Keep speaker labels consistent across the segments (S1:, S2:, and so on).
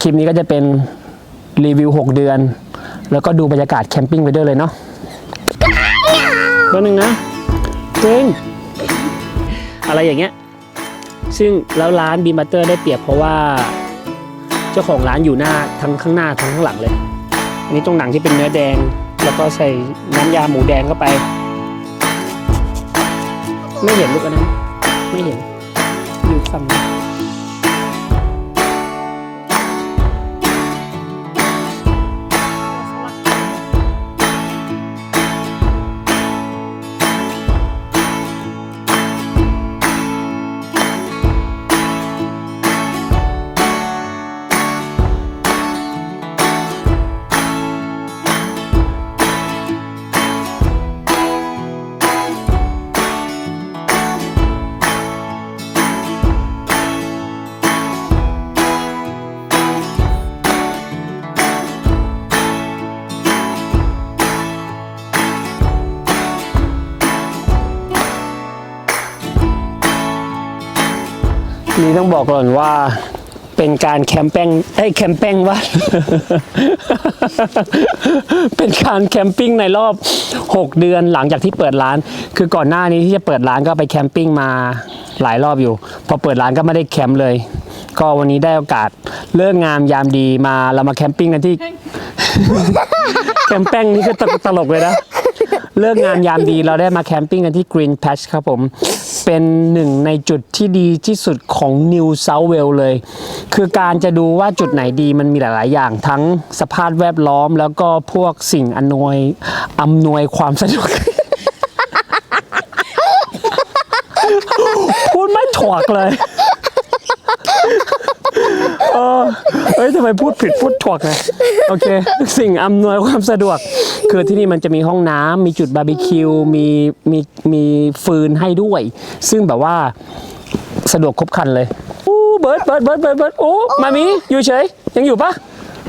S1: คลิปนี้ก็จะเป็นรีวิว 6 เดือน แล้วก็ดูบรรยากาศแคมปิ้งไปด้วยเลยเนาะตัวหนึ่งนะเจงอะไรอย่างเงี้ย ซึ่งแล้วร้านบีมัตเตอร์ได้เปรียบเพราะว่า เจ้าของร้านอยู่หน้าทั้งข้างหน้าทั้งข้างหลังเลย อันนี้ตรงหนังที่เป็นเนื้อแดง แล้วก็ใส่น้ำยาหมูแดงเข้าไป ไม่เห็นลูกอันนั้น ไม่เห็นอยู่ฝั่งนู้ นนี่ต้องบอกก่อนว่าเป็นการแคมเปงเอ้แคมเปงวะเป็นการแคมปิ้งในรอบ 6 เดือนหลังจากที่เปิดร้าน คือก่อนหน้านี้ที่จะเปิดร้านก็ไปแคมปิ้งมาหลายรอบอยู่ พอเปิดร้านก็ไม่ได้แคมป์เลย ก็วันนี้ได้โอกาสเลิกงามยามดีมาเรามาแคมปิ้งกันที่ แคมเปงนี่คือตลกเลยนะ เลิกงานยามดีเราได้มาแคมปิ้งกันที่ Green Patch ครับผม เป็นหนึ่งในจุดที่ดีที่สุดของ New South Wales เลย คือการจะดูว่าจุดไหนดีมันมีหลาย ๆ อย่างทั้งสภาพแวดล้อมแล้วก็พวกสิ่งอำนวยอำนวยความสะดวก พูดไม่ถวกเลย เออเฮ้ยทำไมพูดผิดพูดถวกไงโอเค สิ่งอำนวยความสะดวก คือที่นี่มันจะมีห้องน้ำมีจุดบาร์บีคิวมีมีมีฟืนให้ด้วย ซึ่งแบบว่าสะดวกครบครันเลยอู้เบิร์ดเบิร์ดเบิร์ดเบิร์ดเบิร์ดโอ้มามีอยู่เฉยยังอยู่ปะ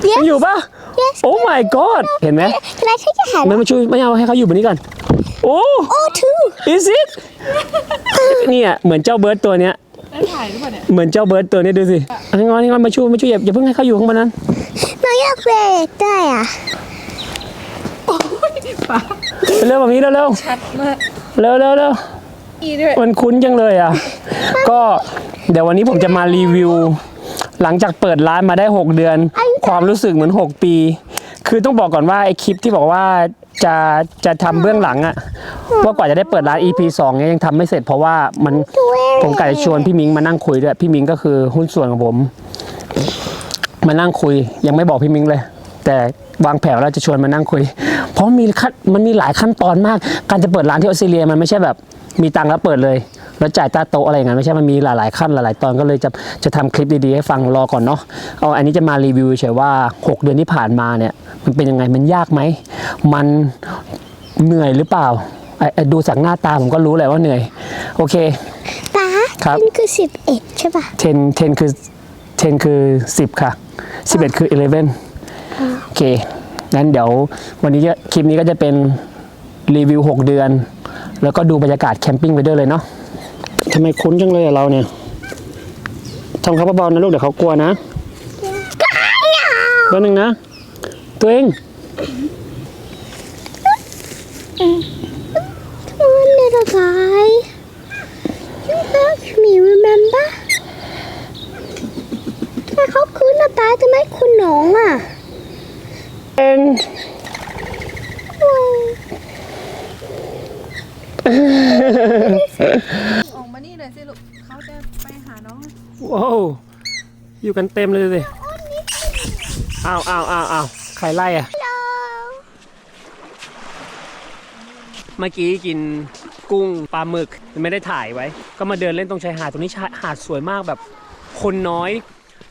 S2: Yes
S1: ยังอยู่ปะ
S2: Yes
S1: โอ้ my god เห็นไหม
S2: Can I take your hand?
S1: ไม่มาช่วยไม่เอาให้เขาอยู่บนนี้ก่อน โอ้
S2: Oh, two.
S1: is it เนี่ยเหมือนเจ้าเบิร์ดตัวเนี้ย
S3: ได้ถ่ายหรือเปล่าเนี่ย
S1: เหมือนเจ้าเบิร์ดตัวนี้ดูสิให้งอนให้งอนมาช่วยมาช่วยอย่าอย่าเพิ่งให้เขาอยู่ข้างบนนั้น
S2: หนูอยากเบรกด้วยอะ
S3: ฟ้า
S1: เร็วแบบนี้เร็วเร็ว
S3: ชัดมาก
S1: เร็วเร็วเร็ว
S3: อีด้วย
S1: มันคุ้นจังเลยอะ ก็เดี๋ยววันนี้ผมจะมารีวิว หลังจากเปิดร้านมาได้ 6 เดือน ความรู้สึกเหมือน 6 ปี คือต้องบอกก่อนว่าไอคลิปที่บอกว่าจะจะทำเบื้องหลังอะว่ากว่าจะได้เปิดร้าน EP 2เนี่ยยังทำไม่เสร็จเพราะว่ามันผมกะจะชวนพี่มิงมานั่งคุยด้วย พี่มิงก็คือหุ้นส่วนของผม มานั่งคุยยังไม่บอกพี่มิงเลย แต่วางแผนว่าจะชวนมานั่งคุย เพราะมีขั้นมันมีหลายขั้นตอนมาก การจะเปิดร้านที่ออสเตรเลียมันไม่ใช่แบบมีตังค์แล้วเปิดเลยแล้วจ่ายตาโตะอะไรอย่างนั้นไม่ใช่ มันมีหลาย ๆ ขั้นหลาย ๆ ตอนก็เลยจะจะทำคลิปดี ๆ ให้ฟังรอก่อนเนาะ เอาอันนี้จะมารีวิวเฉยว่า 6 เดือนที่ผ่านมาเนี่ยมันเป็นยังไง มันยากไหม มันเหนื่อยหรือเปล่าไอ้ไอ้ดูจากหน้าตาผมก็รู้แหละว่าเหนื่อย โอเค
S2: ป้า
S1: ครับ
S2: มันคือสิบเอ็ดใช่ป่ะ
S1: 10 10คือ10คือ 10 ค่ะ 11 คือ 11โอเค งั้นเดี๋ยววันนี้จะคลิปนี้ก็จะเป็นรีวิว 6 เดือน แล้วก็ดูบรรยากาศแคมปิ้งไปด้วยเลยเนาะทำไมคุ้นจังเลยเราเนี่ยทำเขาเบาๆนะลูกเดี๋ยวเขากลัวนะตัวหนึ่งนะ ตัวเอง
S2: Come on, little guy. You love me, remember? ถ้าเขาคืนนะป้าจะไม่คุณน้องอะ
S1: เอง
S3: ออกมานี่เลยสิลูกเขาจะไปหาน้อง
S1: ว้าว อยู่กันเต็มเลยสิอ้าวอ้าวอ้าวอ้าวใครไล่อะเมื่อกี้กินกุ้งปลาหมึกไม่ได้ถ่ายไว้ ก็มาเดินเล่นตรงชายหาดตรงนี้ชายหาดสวยมากแบบ คนน้อย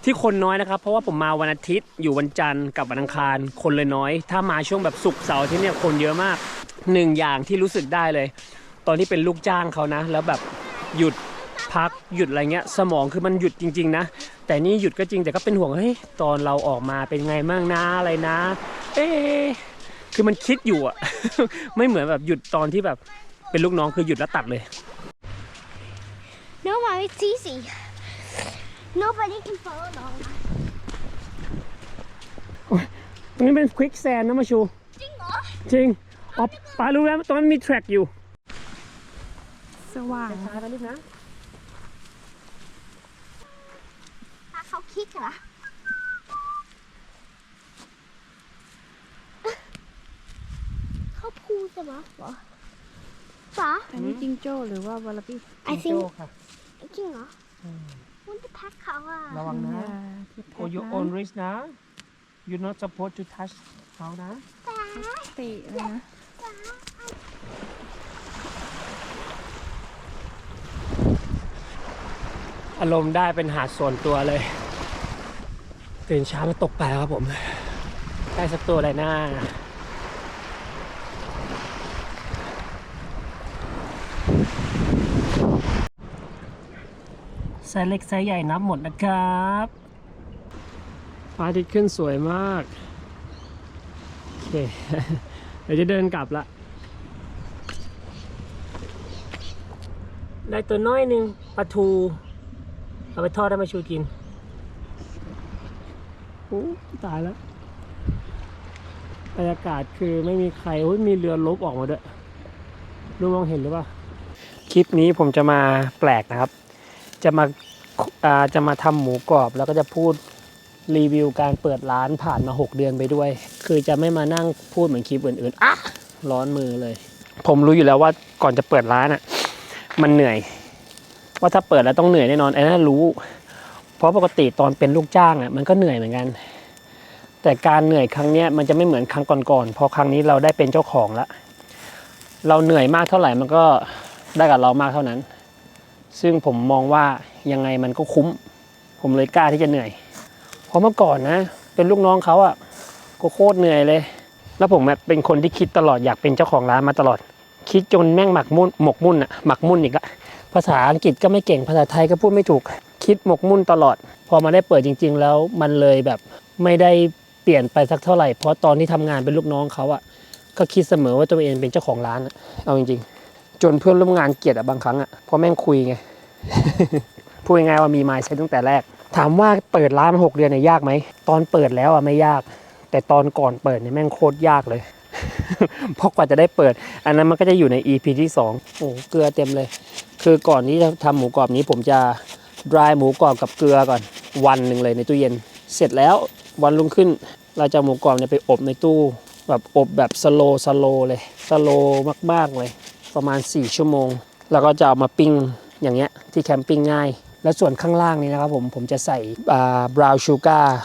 S1: ที่คนน้อยนะครับ เพราะว่าผมมาวันอาทิตย์อยู่วันจันทร์กับวันอังคาร คนเลยน้อย ถ้ามาช่วงแบบศุกร์เสาร์ที่เนี่ยคนเยอะมากหนึ่งอย่างที่รู้สึกได้เลย ตอนที่เป็นลูกจ้างเขานะ แล้วแบบหยุด พักหยุดอะไรเงี้ยสมองคือมันหยุดจริง ๆ นะ แต่นี่หยุดก็จริงแต่ก็เป็นห่วงเฮ้ยตอนเราออกมาเป็นไงมั่งนะอะไรนะ เอ๊ะคือมันคิดอยู่อะไม่เหมือนแบบหยุดตอนที่แบบเป็นลูกน้องคือหยุดแล้วตัดเลย
S2: No, Mom, it's easy. Nobody can follow along.
S1: โอ๊ยตรงนี้เป็นควิกแซนนะมาชู
S2: จริงเหรอ
S1: จริงอ๋อปารู้แล้วตรงนั้นมีแทร็กอยู่
S3: สว่าง
S1: ช้าๆนะลูกนะ
S2: ถ้าเขาคิดเหรอเขาพูดใช่ไหมเหรอป๋า
S3: อันนี้จิงโจ้หรือว่าวาลาปี้
S2: ไอซิง
S1: โจ้ค่ะ
S2: จริงเหรอมันจะพักเขาอะ
S1: ระวังนะ
S3: ที่แพ็
S1: for
S3: ค
S1: your
S3: นะ
S1: own risk นะ you're not supposed to touch เขานะ
S2: ป๋า
S3: ติเลยนะ
S1: อารมณ์ได้เป็นหาดส่วนตัวเลย ตื่นเช้ามาตกปลาครับผมได้สักตัวอะไรหน้าไซส์เล็กไซส์ใหญ่นับหมดนะครับพระอาทิตย์ขึ้นสวยมาก โอเค เดี๋ยวจะเดินกลับละ ได้ตัวน้อยหนึ่งปลาทู เอาไปทอดให้มาชูกิน โอ้ตายแล้วบรรยากาศคือไม่มีใครโอ้ยมีเรือลบออกมาด้วยรู้มองเห็นหรือเปล่าคลิปนี้ผมจะมาแปลกนะครับ จะมาาจะมาทำหมูกรอบแล้วก็จะพูดรีวิวการเปิดร้านผ่านมา 6 เดือนไปด้วย คือจะไม่มานั่งพูดเหมือนคลิปอื่นๆอะร้อนมือเลย ผมรู้อยู่แล้วว่าก่อนจะเปิดร้านอะ มันเหนื่อย ว่าถ้าเปิดแล้วต้องเหนื่อยแน่นอนไอ้นั่นรู้ เพราะปกติตอนเป็นลูกจ้างอะมันก็เหนื่อยเหมือนกัน แต่การเหนื่อยครั้งเนี้ยมันจะไม่เหมือนครั้งก่อนๆเพราะครั้งนี้เราได้เป็นเจ้าของแล้วเราเหนื่อยมากเท่าไหร่มันก็ได้กับเรามากเท่านั้น ซึ่งผมมองว่ายังไงมันก็คุ้ม ผมเลยกล้าที่จะเหนื่อย เพราะเมื่อก่อนนะ เป็นลูกน้องเขาอะก็โคตรเหนื่อยเลย แล้วผมเป็นคนที่คิดตลอดอยากเป็นเจ้าของร้านมาตลอด คิดจนแม่งหมักมุ่นหมกมุ่นอะหมักมุ่นอีกละ ภาษาอังกฤษก็ไม่เก่งภาษาไทยก็พูดไม่ถูก คิดหมกมุ่นตลอด พอมาได้เปิดจริง ๆ แล้วมันเลยแบบไม่ได้เปลี่ยนไปสักเท่าไหร่ เพราะตอนที่ทำงานเป็นลูกน้องเขาอะก็คิดเสมอว่าตัวเองเป็นเจ้าของร้านอะเอาจริง ๆ จนเพื่อนร่วมงานเกลียดอะบางครั้งอะเพราะแม่งคุยไงพูดง่ายๆว่ามีไมซ์ใช้ตั้งแต่แรก ถามว่าเปิดร้านมาหกเดือนเนี่ยยากไหมตอนเปิดแล้วอะไม่ยาก แต่ตอนก่อนเปิดเนี่ยแม่งโคตรยากเลยเพราะกว่าจะได้เปิด อันนั้นมันก็จะอยู่ใน EP ที่สองโอ้เกลือเต็มเลย คือก่อนที่จะทำหมูกรอบนี้ผมจะ dry หมูกรอบกับเกลือก่อนวันหนึ่งเลยในตู้เย็น เสร็จแล้ววันรุ่งขึ้นเราจะหมูกรอบเนี่ยไปอบในตู้ แบบอบแบบสโลสโลเลยสโลมากๆเลย ประมาณ 4 ชั่วโมง แล้วก็จะเอามาปิ้งอย่างเงี้ยที่แคมปิ้งง่าย แล้วส่วนข้างล่างนี้นะครับผมผมจะใส่บราวชูการ์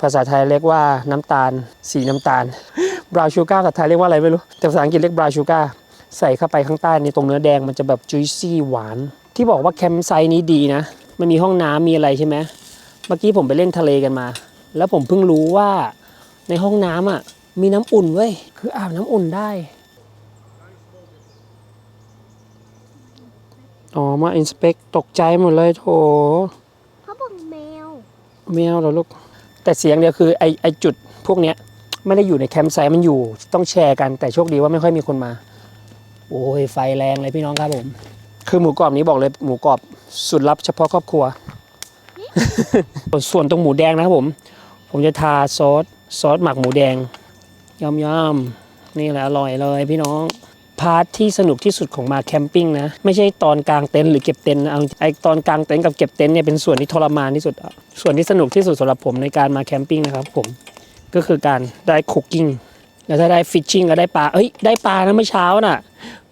S1: ภาษาไทยเรียกว่าน้ำตาล สีน้ำตาลบราวชูการ์ภาษาไทยเรียกว่าอะไรไม่รู้แต่ภาษาอังกฤษเรียกบราวชูการ์ ใส่เข้าไปข้างใต้ในตรงเนื้อแดงมันจะแบบจุยซี่หวาน ที่บอกว่าแคมป์ไซต์นี้ดีนะ มันมีห้องน้ำมีอะไรใช่ไหมเมื่อกี้ผมไปเล่นทะเลกันมา แล้วผมเพิ่งรู้ว่าในห้องน้ำอะมีน้ำอุ่นเว้ยคืออาบน้ำอุ่นได้อ๋อมาอินสเปกตกใจหมดเลยโถ
S2: เขาบอกแมว
S1: แมวเหรอลูก แต่เสียงเดียวคือไอไอจุดพวกเนี้ยไม่ได้อยู่ในแคมป์ไซต์มันอยู่ต้องแชร์กันแต่โชคดีว่าไม่ค่อยมีคนมา โอ้ยไฟแรงเลยพี่น้องครับผม คือหมูกรอบนี้บอกเลยหมูกรอบสุดลับเฉพาะครอบครัว ส่วนตรงหมูแดงนะครับผม ผมจะทาซอสซอสหมักหมูแดงยำยำๆนี่แหละอร่อยเลยพี่น้อง พาร์ทที่สนุกที่สุดของมาแคมปิ้งนะ ไม่ใช่ตอนกลางเต็นท์หรือเก็บเต็นท์นะเอาไอตอนกลางเต็นท์กับเก็บเต็นท์เนี่ยเป็นส่วนที่ทรมานที่สุด ส่วนที่สนุกที่สุดสำหรับผมในการมาแคมปิ้งนะครับผมก็คือการได้คุกกิ้ง แล้วถ้าได้ฟิชชิ่งก็ได้ปลา เอ้ย ได้ปลานะเมื่อเช้าน่ะ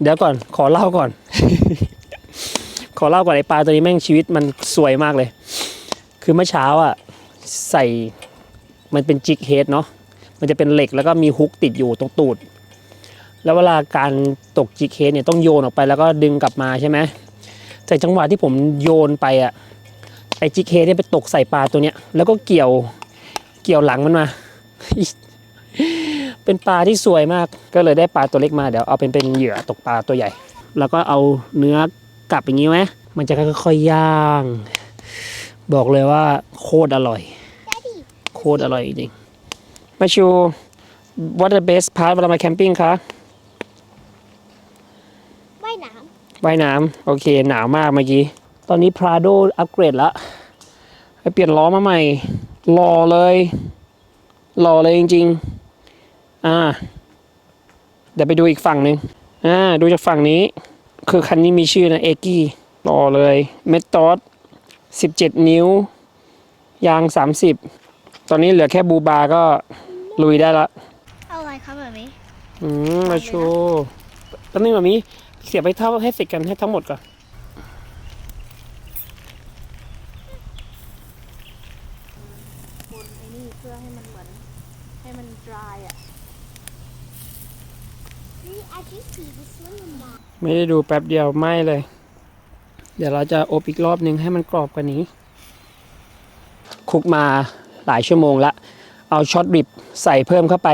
S1: เดี๋ยวก่อน ขอเล่าก่อน ขอเล่าก่อนไอปลาตัวนี้แม่งชีวิตมันสวยมากเลย คือเมื่อเช้าอะใส่ มันเป็นจิกเฮดเนาะ มันจะเป็นเหล็กแล้วก็มีฮุกติดอยู่ตรงตูด แล้วเวลาการตกจิกเฮดเนี่ยต้องโยนออกไปแล้วก็ดึงกลับมาใช่ไหมแต่จังหวะที่ผมโยนไปอะ ไอจิกเฮดเนี่ยไปตกใส่ปลาตัวเนี้ย แล้วก็เกี่ยว เกี่ยวหลังมันมา เป็นปลาที่สวยมาก ก็เลยได้ปลาตัวเล็กมาเดี๋ยวเอาเป็นเป็นเหยื่อตกปลาตัวใหญ่ แล้วก็เอาเนื้อกลับอย่างนี้ไหมมันจะค่อยๆย่าง บอกเลยว่าโคตรอร่อย โคตรอร่อยจริงมาชู what the best part เวลามาแคมปิ้งคะ
S2: ว่ายน้
S1: ว่ายน้ำโอเคหนาวมากเมื่อกี้ ตอนนี้ Prado อัปเกรดแล้วให้เปลี่ยนล้อมาใหม่รอเลยหล่อเลยจริง ๆ อ่า เดี๋ยวไปดูอีกฝั่งหนึ่งอ่า ดูจากฝั่งนี้ คือคันนี้มีชื่อนะเอกี้หล่อเลยเมทอดสิบเจ็ดนิ้ว ยางสามสิบตอนนี้เหลือแค่บูบาก็ลุยได้ละ
S2: เอาอะไรครับแบบนี้
S1: อืม มาโชว์ตอนนี้แบบนี้ เสียบไปเท่าให้เสร็จกันให้ทั้งหมดก่อน
S3: บนไอ้นี่เพื่อให้มันเหมือนให้มัน dry อะ
S2: I just see this one in my
S1: ไม่ได้ดูแป๊บเดียวไหม้เลย เดี๋ยวเราจะอบอีกรอบหนึ่งให้มันกรอบกว่านี้ คุกมาหลายชั่วโมงละ เอาช็อตริบใส่เพิ่มเข้าไป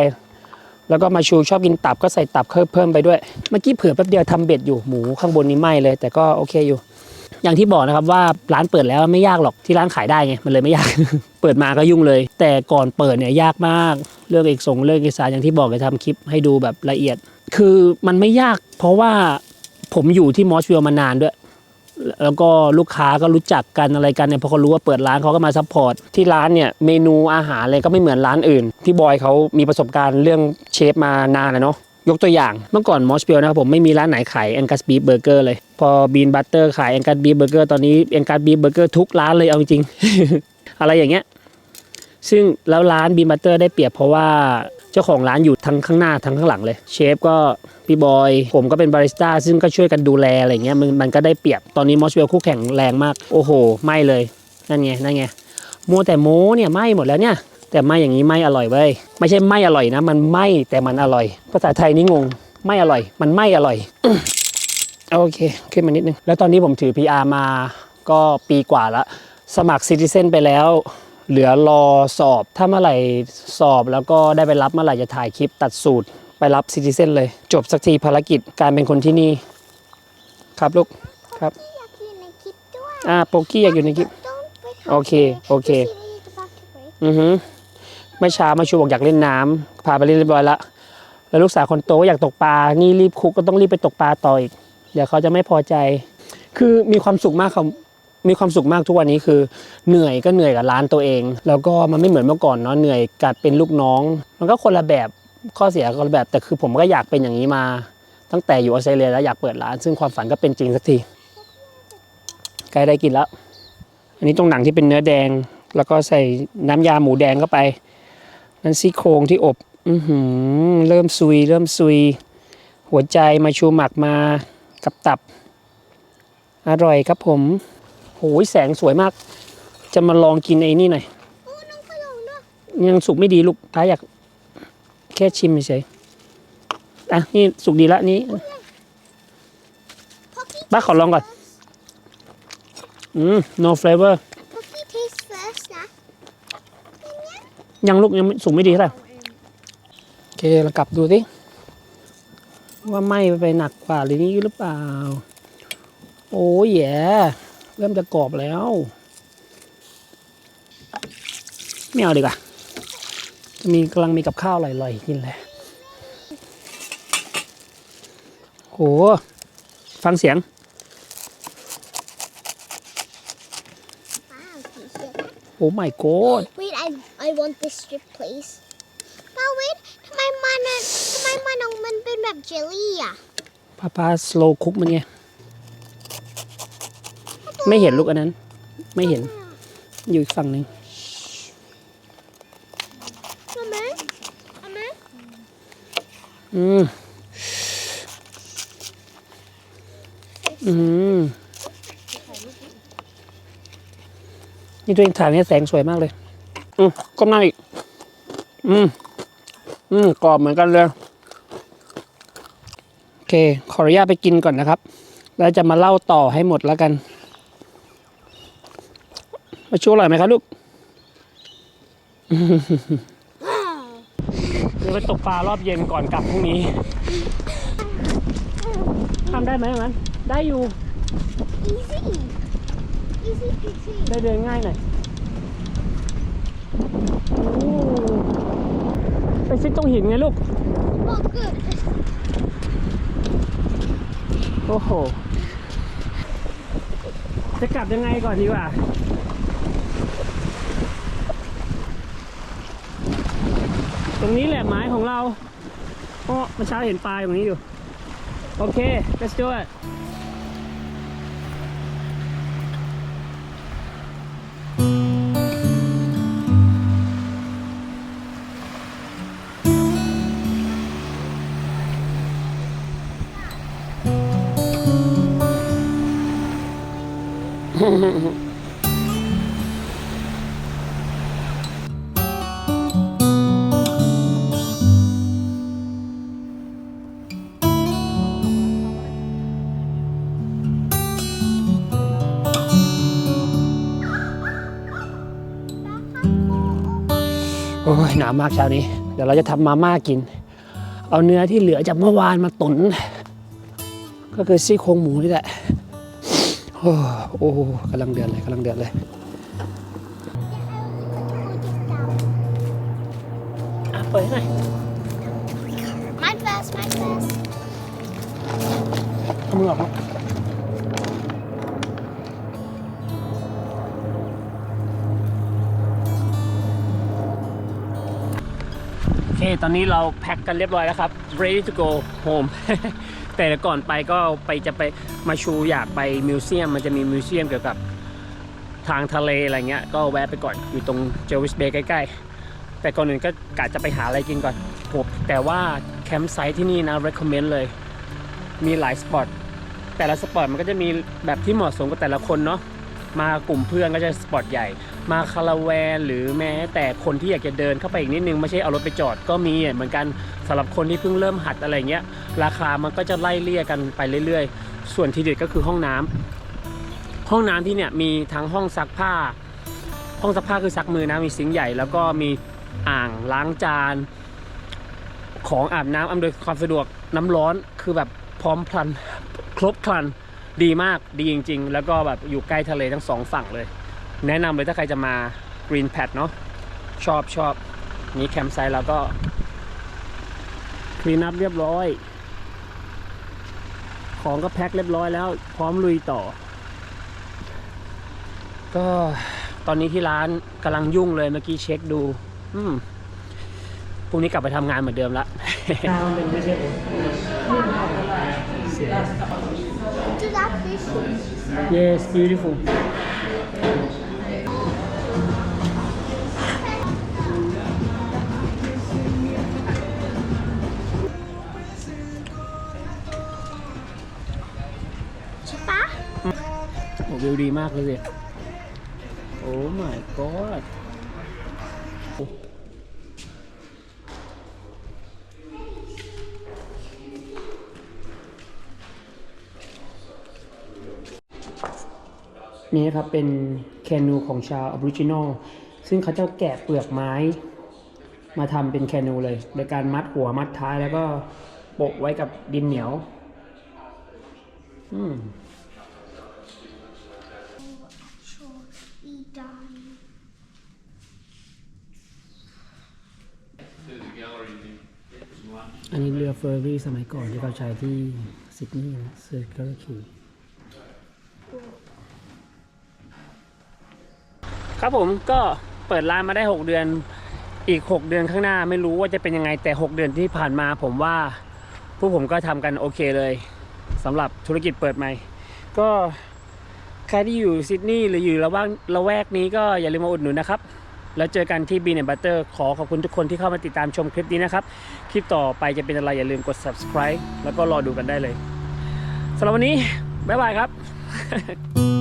S1: แล้วก็มาชูชอบกินตับก็ใส่ตับเพิ่มไปด้วย เมื่อกี้เผื่อแป๊บเดียวทำเบ็ดอยู่หมูข้างบนนี้ไหม้เลย แต่ก็โอเคอยู่อย่างที่บอกนะครับว่าร้านเปิดแล้วไม่ยากหรอกที่ร้านขายได้ไงมันเลยไม่ยาก เปิดมาก็ยุ่งเลย แต่ก่อนเปิดเนี่ยยากมาก เรื่องเอกสงเรื่องเอกสารอย่างที่บอกจะทำคลิปให้ดูแบบละเอียด คือมันไม่ยาก เพราะว่าผมอยู่ที่มอสวิลมานานด้วย แล้วก็ลูกค้าก็รู้จักกันอะไรกันเนี่ยพอเขารู้ว่าเปิดร้านเขาก็มาซัพพอร์ตที่ร้านเนี่ยเมนูอาหารอะไรก็ไม่เหมือนร้านอื่น ที่บอยเขามีประสบการณ์เรื่องเชฟมานานแล้วเนาะยกตัวอย่างเมื่อก่อนมอสเปียนะครับผมไม่มีร้านไหนขายแองกัสบีเบอร์เกอร์เลย พอบีนบัตเตอร์ขายแองกัสบีเบอร์เกอร์ตอนนี้แองกัสบีเบอร์เกอร์ทุกร้านเลยเอาจริง อะไรอย่างเงี้ย ซึ่งแล้วร้านบีนบัตเตอร์ได้เปรียบเพราะว่า จ้าของร้านอยู่ทั้งข้างหน้าทั้งข้างหลังเลย เชฟก็พี่บอย ผมก็เป็นบาริสต้าซึ่งก็ช่วยกันดูแลอะไรเงี้ยมันมันก็ได้เปรียบตอนนี้มอสเวลคู่แข่งแรงมาก โอ้โหไหม่เลย นั่นไงนั่นไงโมแต่โมเนี่ยไหม่หมดแล้วเนี่ย แต่ไหม่อย่างนี้ไหม่อร่อยเว้ยไม่ใช่ไหม่อร่อยนะ มันไหม่แต่มันอร่อย ภาษาไทยนี่งง ไม่อร่อย มันไหม่อร่อยโอเคขึ้นมานิดนึงแล้วตอนนี้ผมถือ PR มาก็ปีกว่าละสมัครซิติเซนไปแล้ว เหลือรอสอบถ้าเมื่อไหร่สอบแล้วก็ได้ไปรับเมื่อไหร่จะถ่ายคลิปตัดสูตรไปรับซิติเซนเลย จบสักทีภารกิจการเป็นคนที่นี่ ครับลูกครับ
S2: อยากอยู่ในคลิปด้วย
S1: อ่าโปกี้อยากอยู่ในคลิป
S2: Don't break
S1: โอเค โอเค
S2: You see that he's about to break
S1: อือฮึเมื่อเช้ามาชูบอกอยากเล่นน้ำพาไปเล่นเรียบร้อยละแล้วลูกสาวคนโตก็อยากตกปลา นี่รีบคุกก็ต้องรีบไปตกปลาต่ออีก เดี๋ยวเขาจะไม่พอใจ คือมีความสุขมากครับ มีความสุขมากทุกวันนี้คือเหนื่อยก็เหนื่อยกับร้านตัวเอง แล้วก็มันไม่เหมือนเมื่อก่อนเนาะเหนื่อยกัดเป็นลูกน้อง มันก็คนละแบบข้อเสียคนละแบบ แต่คือผมก็อยากเป็นอย่างนี้มา ตั้งแต่อยู่ออสเตรเลียแล้วอยากเปิดร้าน ซึ่งความฝันก็เป็นจริงสักทีใกล้ได้กินแล้ว อันนี้ตรงหนังที่เป็นเนื้อแดง แล้วก็ใส่น้ำยาหมูแดงเข้าไปนั่นซี่โครงที่อบ อือหือเริ่มซุย เริ่มซุย หัวใจมาชูหมักมากับตับ อร่อยครับผม โอ้ยแสงสวยมาก จะมาลองกินไอ้นี่หน่อย
S2: โอ้น้องขนมด้วย
S1: ยังสุกไม่ดีลูกป้าอยากแค่ชิมเฉยๆอะนี่สุกดีละนี่
S2: Pocky
S1: ป้าขอลองก่อน อืม no flavor
S2: Pocky taste first นะ
S1: ยังลูกยังไม่สุกไม่ดีเท่าไหร่โอเคเรากลับดูสิว่าไหม้ไปหนักกว่าหรือนี่หรือเปล่า โอ้ยแย่ เริ่มจะกรอบแล้วไม่เอาดีกว่ามีกำลังมีกับข้าวอร่อยๆกินเลยโหฟังเสียง
S2: Wow, can you hear that?
S1: โอ้ my god
S2: Wait, I I want this strip, please. ป้าเวททำไมมันอะทำไมมันของมันเป็นแบบเจลลี่อะ
S1: พาพาสโลคุกมันไง ไม่เห็นลูกอันนั้น ไม่เห็น อยู่อีกฝั่งหนึ่ง
S2: เอาไหมเอาไหม
S1: อืม อืมนี่ตัวเองถ่ายเนี่ยแสงสวยมากเลย อืมก้มหน้าอีก อืม อืมกรอบเหมือนกันเลย โอเค ขออนุญาตไปกินก่อนนะครับ แล้วจะมาเล่าต่อให้หมดแล้วกัน มาชูอร่อยไหมครับลูกเดี๋ยวไปตกปลารอบเย็นก่อนกลับพรุ่งนี้ทำได้ไหมมันได้อยู่
S2: easy easy peasy
S1: ได้เดินง่ายหน่อยโอ้ไปซิดตรงหินไงลูก
S2: oh good
S1: โอ้โห จะกลับยังไงก่อนดีกว่า ตรงนี้แหละไม้ของเราโอ้เมื่อเช้าเห็นปลายตรงนี้อยู่ โอเค let's do it โอ้ยาวมากเช้านี้ เดี๋ยวเราจะทำมาม่ากิน เอาเนื้อที่เหลือจากเมื่อวานมาตุน ก็คือซี่โครงหมูนี่แหละ โอ้โอ้กำลังเดือดเลยกำลังเดือดเลยอะเปิดให้หน่อย
S2: Mine first, mine first.
S1: เอามือออกมา ตอนนี้เราแพ็คกันเรียบร้อยแล้วครับ ready to go home แต่ก่อนไปก็ไปจะไปมาชูอยากไปมิวเซียม มันจะมีมิวเซียมเกี่ยวกับทางทะเลอะไรเงี้ย ก็แวะไปก่อนอยู่ตรงเจวิสเบย์ใกล้ๆ แต่ก่อนอื่นก็กะจะไปหาอะไรกินก่อนผมแต่ว่าแคมป์ไซต์ที่นี่นะ recommend เลย มีหลายสปอตแต่ละสปอตมันก็จะมีแบบที่เหมาะสมกับแต่ละคนเนาะมากลุ่มเพื่อนก็จะสปอตใหญ่ มาคาราแวนหรือแม้แต่คนที่อยากจะเดินเข้าไปอีกนิดนึงไม่ใช่เอารถไปจอดก็มีเหมือนกันสำหรับคนที่เพิ่งเริ่มหัดอะไรเงี้ยราคามันก็จะไล่เลี่ยกันไปเรื่อยๆ ส่วนที่เด็ดก็คือห้องน้ำห้องน้ำที่เนี่ยมีทั้งห้องซักผ้า ห้องซักผ้าคือซักมือนะมีซิงค์ใหญ่ แล้วก็มีอ่างล้างจานของอาบน้ำอำนวยความสะดวกน้ำร้อนคือแบบพร้อมพลันครบครันดีมากดีจริง ๆ แล้วก็แบบอยู่ใกล้ทะเลทั้งสองฝั่งเลย แนะนำเลยถ้าใครจะมา Green Pad เนาะชอบชอบนี้แคมป์ไซต์แล้วก็คลีนอัพเรียบร้อย ของก็แพ็คเรียบร้อยแล้ว พร้อมลุยต่อ ก็ตอนนี้ที่ร้านกำลังยุ่งเลยเมื่อกี้เช็คดู อืมพรุ่งนี้กลับไปทำงานเหมือนเดิมละ
S2: Do that fish.
S1: Yes, beautiful. วิวดีมากเลยโอ้ my god นี่นะครับเป็นแคนูของชาวอ b ริจินอลซึ่งเขาจะแกะเปลือกไม้ มาทำเป็นแคนูเลย โดยการมัดหัวมัดท้ายแล้วก็โปะไว้กับดินเหนียว อืม
S2: Be done.
S1: อันนี้ เฟอร์รี่สมัยก่อนที่เขาใช้ที่ซิดนีย์เซอร์เคิลคีครับผมก็เปิดร้านมาได้ 6 เดือนอีก 6 เดือนข้างหน้าไม่รู้ว่าจะเป็นยังไงแต่ 6 เดือนที่ผ่านมาผมว่าพวกผมก็ทำกันโอเคเลยสำหรับธุรกิจเปิดใหม่ ก็ใครที่อยู่ซิดนีย์หรืออยู่ระว่างละแวกนี้ก็อย่าลืมมาอุดหนุนนะครับ แล้วเจอกันที่บีน n บัตเตอร์ขอขอบคุณทุกคนที่เข้ามาติดตามชมคลิปนี้นะครับ คลิปต่อไปจะเป็นอะไรอย่าลืมกด subscribe แล้วก็รอดูกันได้เลยสำหรับวันนี้ บ๊ายบายครับ